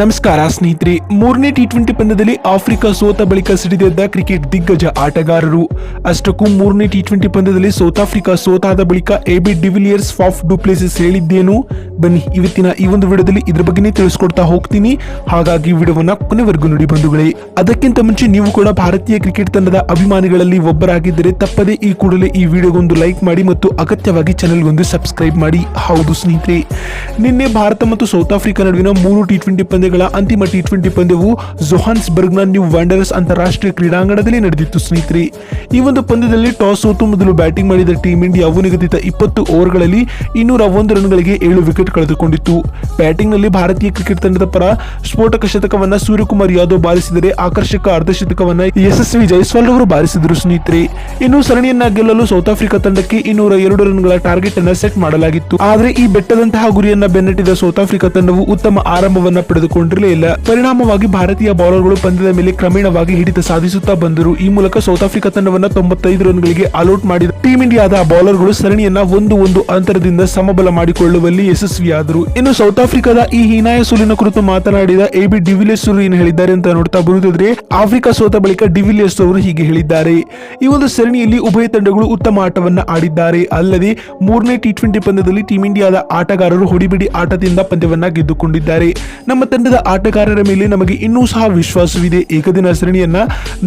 ನಮಸ್ಕಾರ ಸ್ನೇಹಿತರೆ, ಮೂರನೇ ಟಿ ಟ್ವೆಂಟಿ ಪಂದ್ಯದಲ್ಲಿ ಆಫ್ರಿಕಾ ಸೋತ ಬಳಿಕ ಸಿಡಿದೆದ್ದ ಕ್ರಿಕೆಟ್ ದಿಗ್ಗಜ ಆಟಗಾರರು. ಅಷ್ಟಕ್ಕೂ ಮೂರನೇ ಟಿ ಟ್ವೆಂಟಿ ಪಂದ್ಯದಲ್ಲಿ ಸೌತ್ ಆಫ್ರಿಕಾ ಸೋತಾದ ಬಳಿಕ ಎಬಿ ಡಿವಿಲಿಯರ್ಸ್ ಫಾಫ್ ಡುಪ್ಲೇಸಿಸ್ ಹೇಳಿದ್ದೇನು? ಬನ್ನಿ, ಇವತ್ತಿನ ಈ ಒಂದು ವಿಡಿಯೋದಲ್ಲಿ ಇದ್ರ ಬಗ್ಗೆನೇ ತಿಳಿಸ್ಕೊಡ್ತಾ ಹೋಗ್ತೀನಿ. ಹಾಗಾಗಿ ವಿಡಿಯೋವನ್ನ ಕೊನೆವರೆಗೂ ನೋಡಿ ಬಂಧುಗಳೇ. ಅದಕ್ಕಿಂತ ಮುಂಚೆ ನೀವು ಕೂಡ ಭಾರತೀಯ ಕ್ರಿಕೆಟ್ ತಂಡದ ಅಭಿಮಾನಿಗಳಲ್ಲಿ ಒಬ್ಬರಾಗಿದ್ದರೆ ತಪ್ಪದೇ ಈ ಕೂಡಲೇ ಈ ವಿಡಿಯೋಗೊಂದು ಲೈಕ್ ಮಾಡಿ ಮತ್ತು ಅಗತ್ಯವಾಗಿ ಚಾನೆಲ್ಗೊಂದು ಸಬ್ಸ್ಕ್ರೈಬ್ ಮಾಡಿ. ಹೌದು ಸ್ನೇಹಿತರೆ, ನಿನ್ನೆ ಭಾರತ ಮತ್ತು ಸೌತ್ ಆಫ್ರಿಕಾ ನಡುವಿನ ಮೂರು ಟಿ ಟ್ವೆಂಟಿ ಪಂದ್ಯಗಳ ಅಂತಿಮ ಟಿ ಟ್ವೆಂಟಿ ಪಂದ್ಯವು ಜೊಹಾನ್ಸ್ಬರ್ಗ್ನ ನ್ಯೂ ವಂಡರಸ್ ಅಂತಾರಾಷ್ಟ್ರೀಯ ಕ್ರೀಡಾಂಗಣದಲ್ಲಿ ನಡೆದಿತ್ತು, ಸ್ನೇಹಿತರೆ. ಈ ಒಂದು ಪಂದ್ಯದಲ್ಲಿ ಟಾಸ್ ಸೋತು ಮೊದಲು ಬ್ಯಾಟಿಂಗ್ ಮಾಡಿದ ಟೀಂ ಇಂಡಿಯಾವು ನಿಗದಿತ ಇಪ್ಪತ್ತು ಓವರ್ಗಳಲ್ಲಿ ಇನ್ನೂರ ಒಂದು ರನ್ಗಳಿಗೆ ಏಳು ವಿಕೆಟ್ ಕಳೆದುಕೊಂಡಿತ್ತು. ಬ್ಯಾಟಿಂಗ್ನಲ್ಲಿ ಭಾರತೀಯ ಕ್ರಿಕೆಟ್ ತಂಡದ ಪರ ಸ್ಫೋಟಕ ಶತಕವನ್ನ ಸೂರ್ಯಕುಮಾರ್ ಯಾದವ್ ಬಾರಿಸಿದರೆ ಆಕರ್ಷಕ ಅರ್ಧಶತಕವನ್ನ ಯಶಸ್ವಿ ಜೈಸ್ವಾಲ್ ಅವರು ಬಾರಿಸಿದರು, ಸ್ನೇಹಿತರೆ. ಇನ್ನು ಸರಣಿಯನ್ನ ಗೆಲ್ಲಲು ಸೌತ್ ಆಫ್ರಿಕಾ ತಂಡಕ್ಕೆ ಇನ್ನೂರ ಎರಡು ರನ್ಗಳ ಟಾರ್ಗೆಟ್ ಅನ್ನ ಸೆಟ್ ಮಾಡಲಾಗಿತ್ತು. ಆದರೆ ಈ ಬೆಟ್ಟದಂತಹ ಗುರಿಯನ್ನ ಬೆನ್ನಟ್ಟಿದ ಸೌತ್ ಆಫ್ರಿಕಾ ತಂಡವು ಉತ್ತಮ ಆರಂಭವನ್ನ ಪಡೆದುಕೊಂಡಿರಲಿಲ್ಲ ಪರಿಣಾಮವಾಗಿ ಭಾರತೀಯ ಬೌಲರ್ಗಳು ಪಂದ್ಯದ ಮೇಲೆ ಕ್ರಮೇಣವಾಗಿ ಹಿಡಿತ ಸಾಧಿಸುತ್ತಾ ಬಂದರು ಈ ಮೂಲಕ ಸೌತ್ ಆಫ್ರಿಕಾ ತಂಡವನ್ನು ತೊಂಬತ್ತೈದು ರನ್ಗಳಿಗೆ ಅಲೌಟ್ ಮಾಡಿದ ಟೀಂ ಇಂಡಿಯಾದ ಬೌಲರ್ಗಳು ಸರಣಿಯನ್ನ ಒಂದು ಒಂದು ಅಂತರದಿಂದ ಸಮಬಲ ಮಾಡಿಕೊಳ್ಳುವಲ್ಲಿ ಯಶಸ್ವಿಯಾದರು. ಇನ್ನು ಸೌತ್ ಆಫ್ರಿಕಾದ ಈ ಹೀನಾಯ ಸೋಲಿನ ಕುರಿತು ಮಾತನಾಡಿದ ಎ ಬಿ ಡಿವಿಲಿಯರ್ಸ್ ಅವರು ಏನು ಹೇಳಿದ್ದಾರೆ ಅಂತ ನೋಡ್ತಾ ಬರುವುದಾದ್ರೆ, ಆಫ್ರಿಕಾ ಸೋತ ಬಳಿಕ ಡಿವಿಲಿಯರ್ಸ್ ಅವರು ಹೀಗೆ ಹೇಳಿದ್ದಾರೆ. ಈ ಒಂದು ಸರಣಿಯಲ್ಲಿ ಉಭಯ ತಂಡಗಳು ಉತ್ತಮ ಆಟವನ್ನ ಆಡಿದ್ದಾರೆ. ಅಲ್ಲದೆ ಮೂರನೇ ಟಿ ಟ್ವೆಂಟಿ ಪಂದ್ಯದಲ್ಲಿ ಟೀಂ ಇಂಡಿಯಾದ ಆಟಗಾರರು ಹೊಡಿಬಿಡಿ ಆಟದಿಂದ ಪಂದ್ಯವನ್ನ ಗೆದ್ದುಕೊಂಡಿದ್ದಾರೆ. ನಮ್ಮ ತಂಡದ ಆಟಗಾರರ ಮೇಲೆ ನಮಗೆ ಇನ್ನೂ ಸಹ ವಿಶ್ವಾಸವಿದೆ. ಏಕದಿನ ಸರಣಿಯನ್ನ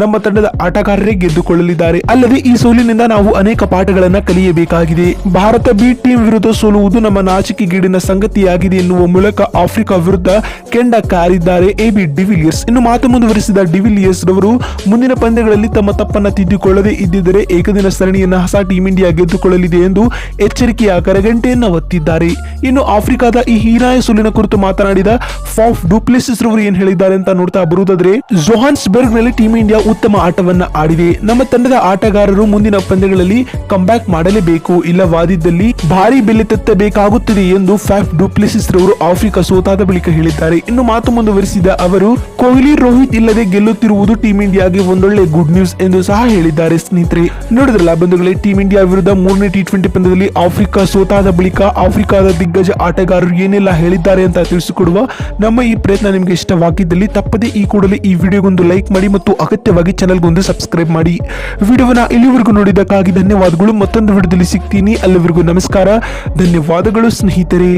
ನಮ್ಮ ತಂಡದ ಆಟಗಾರರೇ ಗೆದ್ದುಕೊಳ್ಳಲಿದ್ದಾರೆ. ಅಲ್ಲದೆ ಈ ಸೋಲಿನಿಂದ ನಾವು ಅನೇಕ ಪಾಠಗಳನ್ನ ಕಲಿಯಬೇಕಾಗಿದೆ. ಭಾರತ ಬಿ ಟೀಮ್ ವಿರುದ್ಧ ಸೋಲುವುದು ನಮ್ಮ ನಾಚಿಕೆಗೇಡಿನ ಸಂಗತಿಯಾಗಿದೆ ಎನ್ನುವ ಮೂಲಕ ಆಫ್ರಿಕಾ ವಿರುದ್ಧ ಕೆಂಡ ಕಾರಿದ್ದಾರೆ ಎ ಬಿ ಡಿವಿಲಿಯರ್ಸ್. ಇನ್ನು ಮಾತು ಮುಂದುವರಿಸಿದ ಡಿವಿಲಿಯರ್ಸ್ ರವರು ಮುಂದಿನ ಪಂದ್ಯಗಳಲ್ಲಿ ತಮ್ಮ ತಪ್ಪನ್ನು ತಿದ್ದಿಕೊಳ್ಳದೆ ಇದ್ದಿದ್ದರೆ ಏಕದಿನ ಸರಣಿಯನ್ನ ಹೊಸ ಟೀಂ ಇಂಡಿಯಾ ಗೆದ್ದುಕೊಳ್ಳಲಿದೆ ಎಂದು ಎಚ್ಚರಿಕೆಯ ಕರಗಂಟೆಯನ್ನ ಒತ್ತಿದ್ದಾರೆ. ಇನ್ನು ಆಫ್ರಿಕಾದ ಈ ಹೀನಾಯ ಸೋಲಿನ ಕುರಿತು ಮಾತನಾಡಿದ ಫಾಫ್ ಡುಪ್ಲೆಸಿಸ್ ರವರು ಏನ್ ಹೇಳಿದ್ದಾರೆ ಅಂತ ನೋಡ್ತಾ ಬರುವುದಾದ್ರೆ ಜೊಹಾನ್ಸ್ಬರ್ಗ್ನಲ್ಲಿ ಟೀಮ್ ಇಂಡಿಯಾ ಉತ್ತಮ ಆಟವನ್ನ ಆಡಿದೆ. ನಮ್ಮ ತಂಡದ ಆಟಗಾರರು ಮುಂದಿನ ಪಂದ್ಯಗಳಲ್ಲಿ ಕಂಬ್ಯಾಕ್ ಮಾಡಲೇಬೇಕು. ಇಲ್ಲವಾದಿದ್ದಲ್ಲಿ ಭಾರಿ ಬೆಲೆ ತೆತ್ತಬೇಕಾಗುತ್ತದೆ ಎಂದು ಫ್ಯಾಫ್ ಡುಪ್ಲೆಸಿಸ್ ರವರು ಆಫ್ರಿಕಾ ಸೋತಾದ ಬಳಿಕ ಹೇಳಿದ್ದಾರೆ. ಇನ್ನು ಮಾತು ಮುಂದುವರಿಸಿದ ಅವರು, ಕೊಹ್ಲಿ ರೋಹಿತ್ ಇಲ್ಲದೆ ಗೆಲ್ಲುತ್ತಿರುವುದು ಟೀಮ್ ಇಂಡಿಯಾಗೆ ಒಂದೊಳ್ಳೆ ಗುಡ್ ನ್ಯೂಸ್ ಎಂದು ಸಹ ಹೇಳಿದ್ದಾರೆ. ಸ್ನೇಹಿತರೆ, ನೋಡಿದ್ರಲ್ಲ ಬಂಧುಗಳೇ ಟೀಮ್ ಇಂಡಿಯಾ ವಿರುದ್ಧ ಮೂರನೇ ಟಿ ಟ್ವೆಂಟಿ ಪಂದ್ಯದಲ್ಲಿ ಆಫ್ರಿಕಾ ಸೋತಾದ ಬಳಿಕ ಆಫ್ರಿಕಾದ ದಿಗ್ಗಜ ಆಟಗಾರರು ಏನೆಲ್ಲ ಹೇಳಿದ್ದಾರೆ ಅಂತ ತಿಳಿಸಿಕೊಡುವ ನಮ್ಮ ಈ ಪ್ರಯತ್ನ ನಿಮಗೆ ಇಷ್ಟವಾಗಿದ್ದಲ್ಲಿ ತಪ್ಪದೇ ಈ ಕೂಡಲೇ ಈ ವಿಡಿಯೋಗೊಂದು ಲೈಕ್ ಮಾಡಿ ಮತ್ತು ಅಗತ್ಯವಾಗಿ ಚಾನಲ್ಗೊಂದು ಸಬ್ಸ್ಕ್ರೈಬ್ ಮಾಡಿ. ವಿಡಿಯೋನ ಇಲ್ಲಿವರೆಗೂ ನೋಡಿದ್ದಕ್ಕಾಗಿ ಧನ್ಯವಾದಗಳು. ಮತ್ತೊಂದು ವಿಡಿಯೋದಲ್ಲಿ ಸಿಗ್ತೀನಿ. ಅಲ್ಲಿವರೆಗೂ ನಮಸ್ಕಾರ. ಧನ್ಯವಾದಗಳು ಸ್ನೇಹಿತರೆ.